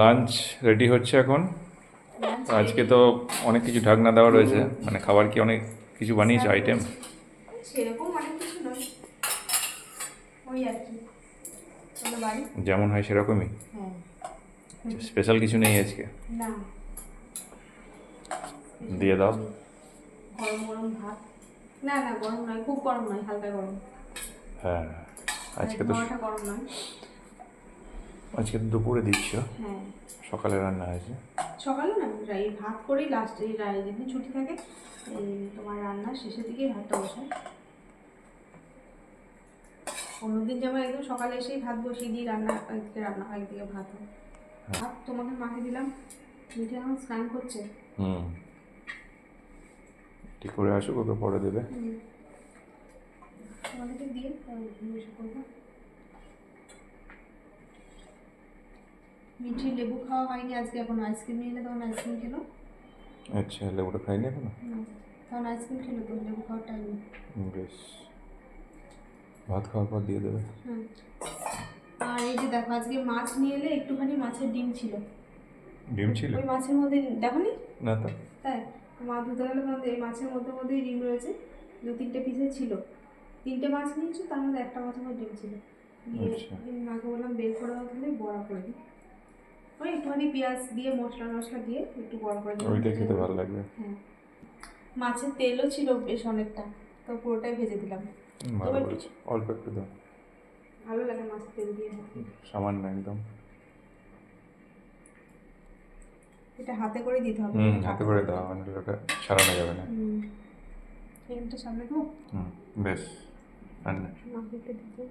Lunch ready হচ্ছে এখন। আজকে তো অনেক কিছু ঢাকনা দেওয়া রয়েছে। মানে খাবার কি অনেক কিছু বানিয়েছে আইটেম যেমন হয় সেরকমই। হ্যাঁ। স্পেশাল কিছু নেই আজকে? দিয়ে দাও। গরম গরম ভাত। না না গরম নয় খুব গরম নয় হালকা গরম। হ্যাঁ আজকে তো গরম নয়। আজকে তো দুপুরে দিচ্ছ। হ্যাঁ। সকালে রান্না হয়েছে। সকালে না এই ভাত করেই লাস্ট এই যেদিন ছুটি থাকে তোমার রান্না শেষের দিকেই ভাতটা বসায় অন্যদিন যেমন একদম সকালে এসেই ভাত বসিয়ে দিই রান্না একদিকে রান্না হয় একদিকে ভাত হয়। ভাত তোমাকে মাকে দিলাম মিঠে এখন স্নান করছে। হুম। ঠিক করে আসুক ওকে পরে দেবে। তোমাদেরকে দিয়ে বসে করব মিঠি লেবু খাওয়া হয়নি আজকে এখন আইসক্রিম নিয়ে এলে তখন আইসক্রিম খেলো। আচ্ছা লেবুটা খাইনি এখনও? তখন আইসক্রিম খেলো তো লেবু খাওয়ার টাইম বেশ। ভাত খাওয়ার পর দিয়ে দেবে। আর এই যে দেখো আজকে মাছ নিয়ে এলে একটুখানি মাছের ডিম ছিল। ডিম ছিল? ওই মাছের মধ্যে দেখো নি না তো। তাই? মাছ ধুতে গেলে তোমাদের এই মাছের মধ্যে মধ্যেই ডিম রয়েছে। দু তিনটে পিসে ছিল। তিনটে মাছ নিয়েছো তার মধ্যে একটা মাছের মধ্যে ডিম ছিল। দিয়ে আচ্ছা। আমি মাকে বললাম বের করে তাহলে বড়া করে দিই। ওই একটুখানি পেঁয়াজ দিয়ে মশলা মশলা দিয়ে একটু বড়া করে ওইটা খেতে ভালো লাগবে। হ্যাঁ। মাছের তেলও ছিল বেশ অনেকটা তো পুরোটাই ভেজে দিলাম। অল্প একটু দাও। ভালো লাগে মাছের তেল দিয়ে সামান্য একদম। এটা হাতে করে দিতে হবে। হুম হাতে করে দাও মানে ওটা ছাড়ানো যাবে না। হুম। সামনে দেবো? হুম বেশ। মাকে একটু দিতে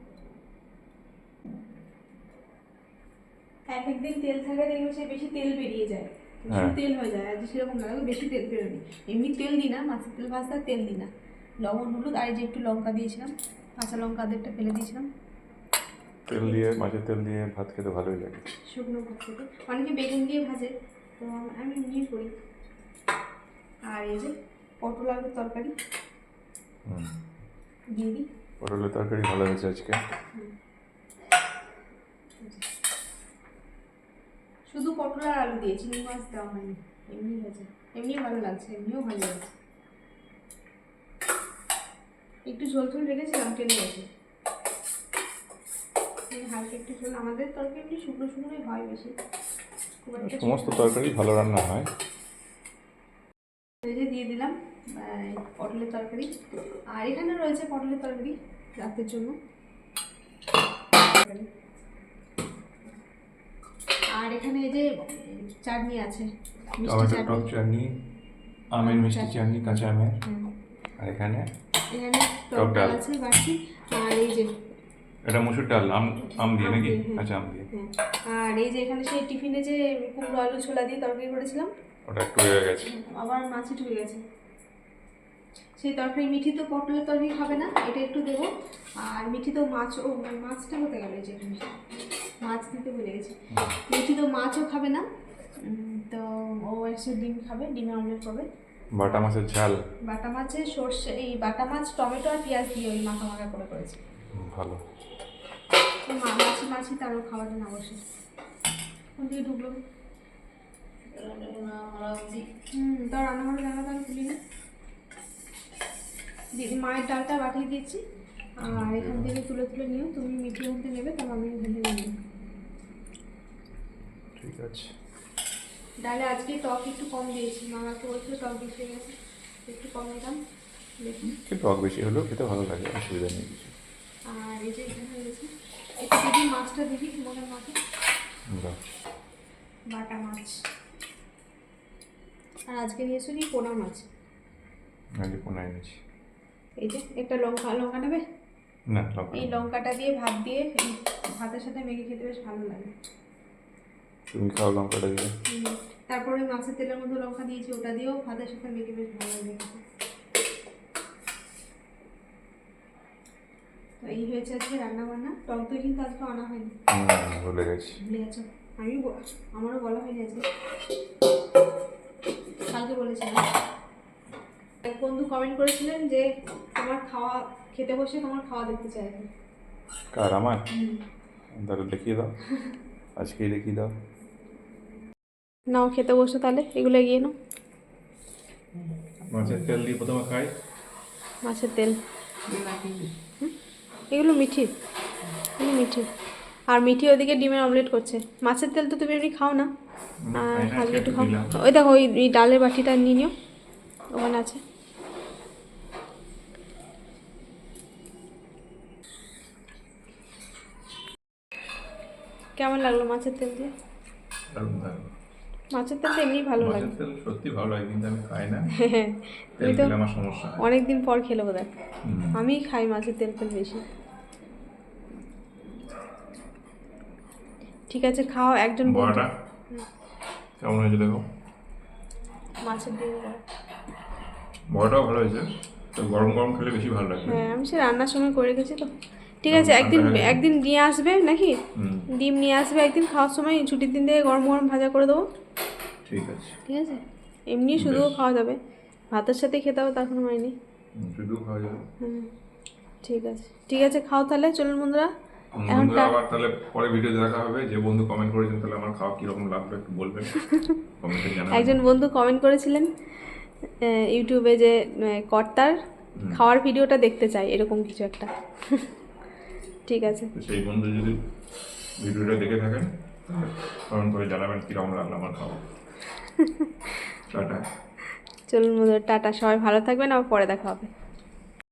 এক একদিন তেল থাকে দেখবে সে বেশি তেল বেরিয়ে যায়। হ্যাঁ। তেল হয়ে যায়। আজ সেরকম না বেশি তেল বেরোনি এমনি তেল দিই না মাছের তেল ভাজতে তেল দিই না। লবণ হলুদ আর যে একটু লঙ্কা দিয়েছিলাম কাঁচা লঙ্কা আদেরটা ফেলে দিয়েছিলাম। তেল দিয়ে মাছের তেল দিয়ে ভাত খেতে ভালোই লাগে। শুকনো ভাত থেকে অনেকে বেগুন দিয়ে ভাজে তো আমি এমনিই করি। আর এই যে পটল আলুর তরকারি। দিয়ে দিই। পটলের তরকারি ভালো হয়েছে আজকে। শুধু পটল আর আলু দিয়ে চিংড়ি মাছ দেওয়া হয়নি। এমনি হয়েছে। এমনি ভালো লাগছে এমনিও ভালো লাগছে। একটু ঝোল ঝোল রেখেছিলাম টেনে গেছে হালকা একটু ঝোল আমাদের তরকারি এমনি শুকনো শুকনোই হয় বেশি। সমস্ত তরকারি ভালো রান্না হয়। যে দিয়ে দিলাম পটলের তরকারি। আর এখানে রয়েছে পটলের তরকারি রাতের জন্য। আর এখানে এই যে চাটনি আছে মিষ্টি টক চাটনি আমের মিষ্টি চাটনি। কাঁচা আমের। আর এখানে এখানে টক ডাল। আছে বাড়ছি আর এই যে এটা মুসুর ডাল আম আম দিয়ে নাকি। আচ্ছা আম দিয়ে। আর এই যে এখানে সেই টিফিনে যে কুমড়ো আলু ছোলা দিয়ে তরকারি করেছিলাম। ওটা একটু হয়ে গেছে। আবার মাছি ঢুকে গেছে। সেই তরকারি মিঠি তো পটলের তরকারি খাবে না এটা একটু দেবো। আর মিঠি তো মাছ ও মাছটা কোথায় গেল এই যে মাছ দিতে ভুলে গেছি। মিঠি তো মাছও খাবে না। তো ও এসে ডিম খাবে ডিমে অমলেট করবে। বাটা মাছের ঝাল। বাটা মাছের সর্ষে এই বাটা মাছ টমেটো আর পেঁয়াজ দিয়ে ওই মাখা মাখা করে করেছে। ভালো। মাছি মাছি তারও খাওয়াটা না বসে কোন দিকে ঢুকলো? হুম তো রান্নাঘরে জানা তো আমি খুলি না? দিদি মায়ের ডালটা পাঠিয়ে দিয়েছি। আর এখান থেকে তুলে তুলে নিও তুমি মিঠি থেকে নেবে তারপর আমি আছে ডালে আজকে টক একটু কম দিয়েছি মামাকে বলছিল টক বেশি হয়ে গেছে একটু কম দিলাম দেখুন টক বেশি হলেও খেতে ভালো লাগে অসুবিধা নেই কিছু। আর এই যে এখানে রয়েছে একটু দিদি মাছটা দিবি মনে মাকে। বাটা মাছ। আর আজকে নিয়েছো কি পোনা মাছ? আগে পোনায় নিয়েছি এই যে একটা লঙ্কা লঙ্কা নেবে? না এই লঙ্কাটা দিয়ে ভাত দিয়ে ভাতের সাথে মেখে খেতে বেশ ভালো লাগে। তুমি খাও লঙ্কাটা দিয়ে। তারপরে মাছের তেলের মধ্যে লঙ্কা দিয়েছি ওটা দিয়েও ভাতের সাথে মেখে বেশ ভালো লাগে তো এই হয়েছে আজকে রান্না বান্না টক দই কিন্তু আজকে আনা হয়নি। ভুলে গেছি। ভুলে গেছো? আমি আমারও বলা হয়নি আজকে। কালকে বলেছিলাম। এক বন্ধু কমেন্ট করেছিলেন যে তোমার খাওয়া খেতে বসে তোমার খাওয়া দেখতে চাই। কার আমার। তাহলে দেখিয়ে দাও। আজকেই দেখিয়ে দাও। নাও খেতে বসো তাহলে এগুলো এগিয়ে নাও। মাছের তেল দিয়ে প্রথমে খাই। মাছের তেল। এগুলো মিঠি। এগুলো মিঠি। আর মিঠি ওদিকে ডিমের অমলেট করছে। মাছের তেল তো তুমি এমনি খাও না। আর খাই একটু খাও। ওই দেখো ওই ডালের বাটিটা নিয়ে নিও। ওখানে আছে। কেমন লাগল মাছের তেল দিয়ে? মাছের তেল তো এমনি ভালো লাগে। মাছের তেল সত্যি ভালো লাগে কিন্তু আমি খাই না। তেল তো খেলে আমার সমস্যা অনেক দিন পর খেলে হুম। আমি খাই মাছের তেল তেল বেশি। ঠিক আছে খাও একজন বড়াটা? কেমন হয়েছে দেখো? মাছের বড়া। বড়াটাও ভালো হয়েছে তো গরম গরম খেলে বেশি ভালো লাগবে হ্যাঁ আমি সে রান্নার সময় করে রেখেছি তো। ঠিক আছে একদিন একদিন নিয়ে আসবে নাকি? ডিম নিয়ে আসবে একদিন খাওয়ার সময় ছুটির দিন থেকে গরম গরম ভাজা করে দেবো। ঠিক আছে। ঠিক আছে? এমনি শুধুও খাওয়া যাবে। ভাতের সাথে খেতে হবে তার কোনো মানে হুম, শুধু খাওয়া যাবে। হুম ঠিক আছে। ঠিক আছে খাও তাহলে চলুন বন্ধুরা। বন্ধুরা আবার তাহলে পরে ভিডিও দেখা হবে। যে বন্ধু কমেন্ট করেছেন তাহলে আমার খাওয়া কীরকম লাগল একটু বলবেন। কমেন্টে জানাবেন। একজন বন্ধু কমেন্ট করেছিলেন ইউটিউবে যে কর্তার খাওয়ার ভিডিওটা দেখতে চাই এরকম কিছু একটা। ঠিক আছে। সেই বন্ধু যদি ভিডিওটা দেখে থাকেন কমেন্ট করে জানাবেন কীরকম লাগল আমার খাওয়া। টাটা। চলুন বন্ধু টাটা। সবাই ভালো থাকবেন আবার পরে দেখা হবে।